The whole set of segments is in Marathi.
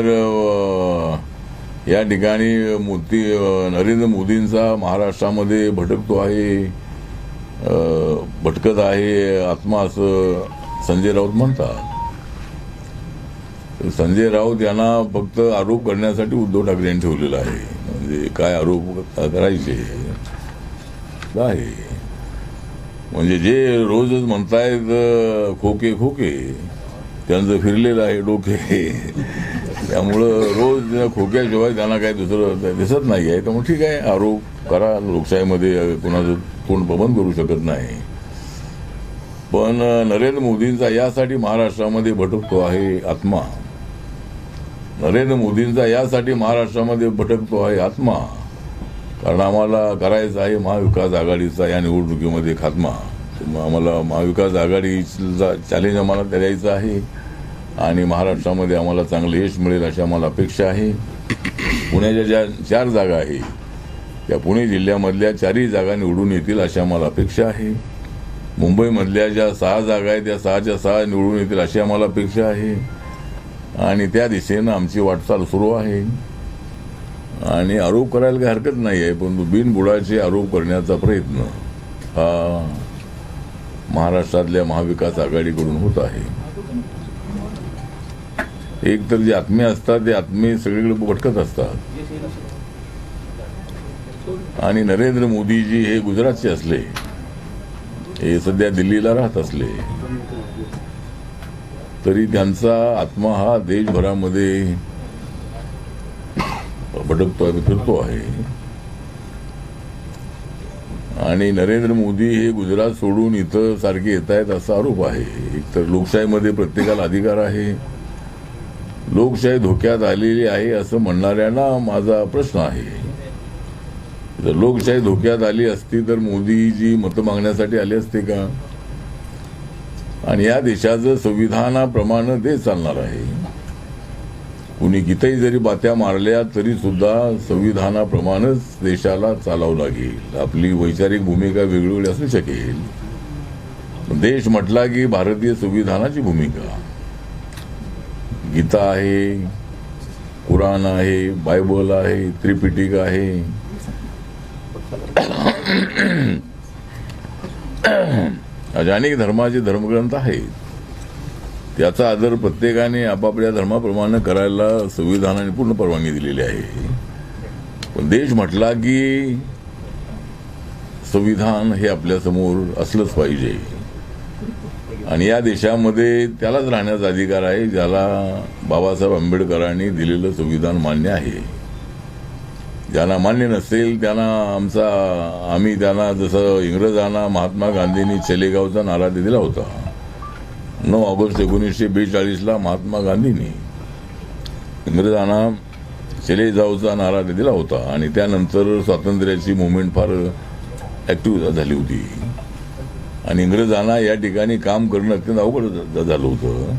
तर या ठिकाणी मोदी नरेंद्र मोदींचा महाराष्ट्रामध्ये भटकतो आहे भटकत आहे आत्मा असं संजय राऊत म्हणतात. संजय राऊत यांना फक्त आरोप करण्यासाठी उद्धव ठाकरे यांनी ठेवलेला आहे. म्हणजे काय आरोप करायचे? आहे म्हणजे जे रोजच म्हणतायत खोके खोके त्यांचं फिरलेलं आहे डोके. त्यामुळं रोज खोक्याशिवाय त्यांना काही दुसरं दिसत नाही आहे त्यामुळे ठीक आहे आरोप करा लोकशाहीमध्ये कुणाचं तोंड पवन करू शकत नाही. पण नरेंद्र मोदींचा यासाठी महाराष्ट्रामध्ये भटकतो आहे आत्मा. नरेंद्र मोदींचा यासाठी महाराष्ट्रामध्ये भटकतो आहे आत्मा. कारण आम्हाला करायचं आहे महाविकास आघाडीचा या निवडणुकीमध्ये खात्मा. आम्हाला महाविकास आघाडीचा चॅलेंज आम्हाला द्यायचं आहे. आणि महाराष्ट्रामध्ये आम्हाला चांगलं यश मिळेल अशी आम्हाला अपेक्षा आहे. पुण्याच्या ज्या चार जागा आहे त्या पुणे जिल्ह्यामधल्या चारही जागा निवडून येतील अशी आम्हाला अपेक्षा आहे. मुंबईमधल्या ज्या सहा जागा आहेत त्या सहाच्या सहा निवडून येतील अशी आम्हाला अपेक्षा आहे. आणि त्या दिशेनं आमची वाटचाल सुरू आहे. आणि आरोप करायला काही हरकत नाही आहे परंतु बिनबुडाचे आरोप करण्याचा प्रयत्न हा महाराष्ट्रातल्या महाविकास आघाडीकडून होत आहे. एक तर जे आत्मे असतात ते आत्मे सगळीकडे भटकत असतात. आणि नरेंद्र मोदीजी हे गुजरातचे असले हे सध्या दिल्लीला राहत असले तरी त्यांचा आत्मा हा देशभरामध्ये भटकतो आहे फिरतो आहे. आणि नरेंद्र मोदी हे गुजरात सोडून इथं सारखे येत आहेत असा आरोप आहे. एकतर लोकशाहीमध्ये प्रत्येकाला अधिकार आहे. लोकशाही धोक्यात आलेली आहे असं म्हणणाऱ्यांना माझा प्रश्न आहे. जर लोकशाही धोक्यात आली असती तर मोदीजी मतं मागण्यासाठी आले असते का? आणि या देशाचं संविधानाप्रमाणे ते चालणार आहे. कुणी कितीही जरी बात्या मारल्या तरी सुद्धा संविधानाप्रमाणेच देशाला चालावं लागेल. आपली वैचारिक भूमिका वेगवेगळी असू शकेल. देश म्हटला की भारतीय संविधानाची भूमिका. गीता आहे कुराण आहे बायबल आहे त्रिपिटिक आहे. अनेक धर्माचे धर्मग्रंथ आहेत. त्याचा आदर प्रत्येकाने आपापल्या धर्माप्रमाणे करायला संविधानाने पूर्ण परवानगी दिलेली आहे. पण देश म्हटला की संविधान हे आपल्यासमोर असलंच पाहिजे. आणि या देशामध्ये त्यालाच राहण्याचा अधिकार आहे ज्याला बाबासाहेब आंबेडकरांनी दिलेलं संविधान मान्य आहे. ज्यांना मान्य नसेल त्यांना आमचा आम्ही त्यांना जसं इंग्रजांना महात्मा गांधींनी चलेगावचा नारा दिला होता. नऊ ऑगस्ट एकोणीसशे बेचाळीसला महात्मा गांधींनी इंग्रजांना चलेगावचा नारा दिला होता आणि त्यानंतर स्वातंत्र्याची मुवमेंट फार ॲक्टिव्ह झाली होती. आणि इंग्रजांना या ठिकाणी काम करणं अत्यंत अवघड झालं होतं.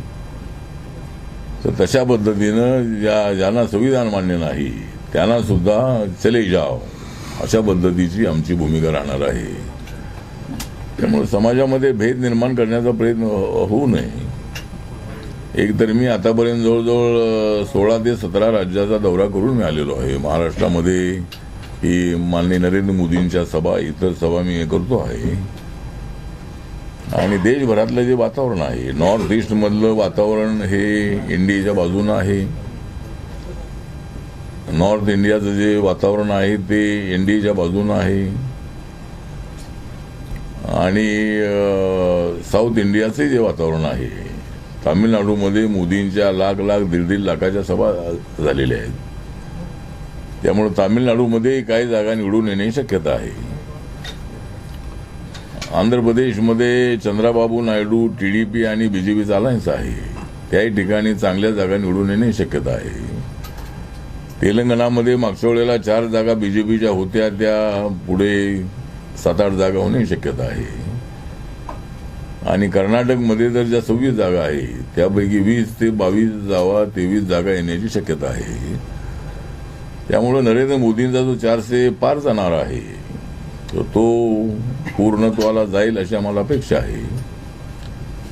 तर तशा पद्धतीनं ज्या ज्यांना संविधान मान्य नाही त्यांना सुद्धा चले जाव अशा पद्धतीची आमची भूमिका राहणार आहे. त्यामुळे समाजामध्ये भेद निर्माण करण्याचा प्रयत्न हो, होऊ नये. एक तर मी आतापर्यंत जवळजवळ सोळा ते सतरा राज्याचा दौरा करून मी आलेलो आहे. महाराष्ट्रामध्ये ही माननीय नरेंद्र मोदींच्या सभा इतर सभा मी करतो आहे. आणि देशभरातलं जे वातावरण आहे नॉर्थ ईस्ट मधलं वातावरण हे इंडियाच्या बाजूनं आहे. नॉर्थ इंडियाचं जे वातावरण आहे ते इंडियाच्या बाजूनं आहे. आणि साऊथ इंडियाचंही जे वातावरण आहे तामिळनाडूमध्ये मोदींच्या लाख लाख दीड दीड लाखाच्या सभा झालेल्या आहेत. त्यामुळे तामिळनाडूमध्ये काही जागा निवडून येण्याची शक्यता आहे. आंध्र प्रदेशमध्ये चंद्राबाबू नायडू टीडीपी आणि बीजेपीचा अलायन्स आहे. त्याही ठिकाणी चांगल्या जागा निवडून येणे शक्यता आहे. तेलंगणामध्ये मागच्या वेळेला चार जागा बीजेपीच्या होत्या त्या पुढे सात आठ जागा होण्याची शक्यता आहे. आणि कर्नाटकमध्ये तर ज्या सव्वीस जागा आहे त्यापैकी वीस ते बावीस जावा तेवीस जागा येण्याची शक्यता आहे. त्यामुळं नरेंद्र मोदींचा जो चारशे पार जाणार आहे तर तो पूर्णत्वाला जाईल अशी आम्हाला अपेक्षा आहे.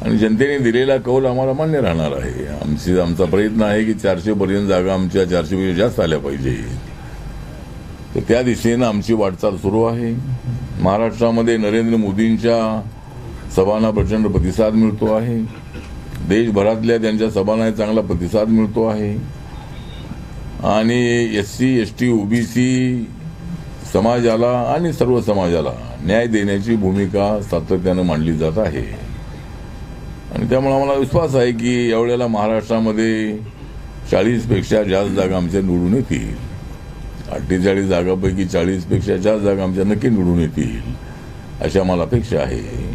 आणि जनतेने दिलेला कौल आम्हाला मान्य राहणार आहे. आमची आमचा प्रयत्न आहे की चारशे पर्यंत जागा आमच्या चारशे पेक्षा जास्त आल्या पाहिजे. तर त्या दिशेनं आमची वाटचाल सुरू आहे. महाराष्ट्रामध्ये नरेंद्र मोदींच्या सभांना प्रचंड प्रतिसाद मिळतो आहे. देशभरातल्या त्यांच्या सभांना चांगला प्रतिसाद मिळतो आहे. आणि S C S T OBC समाजाला आणि सर्व समाजाला न्याय देण्याची भूमिका सातत्यानं मांडली जात आहे. आणि त्यामुळे आम्हाला विश्वास आहे की यावेळेला महाराष्ट्रामध्ये चाळीसपेक्षा जास्त जागा आमच्या निवडून येतील. अठ्ठेचाळीस जागापैकी चाळीसपेक्षा जास्त जागा आमच्या नक्की निवडून येतील अशा मला अपेक्षा आहे.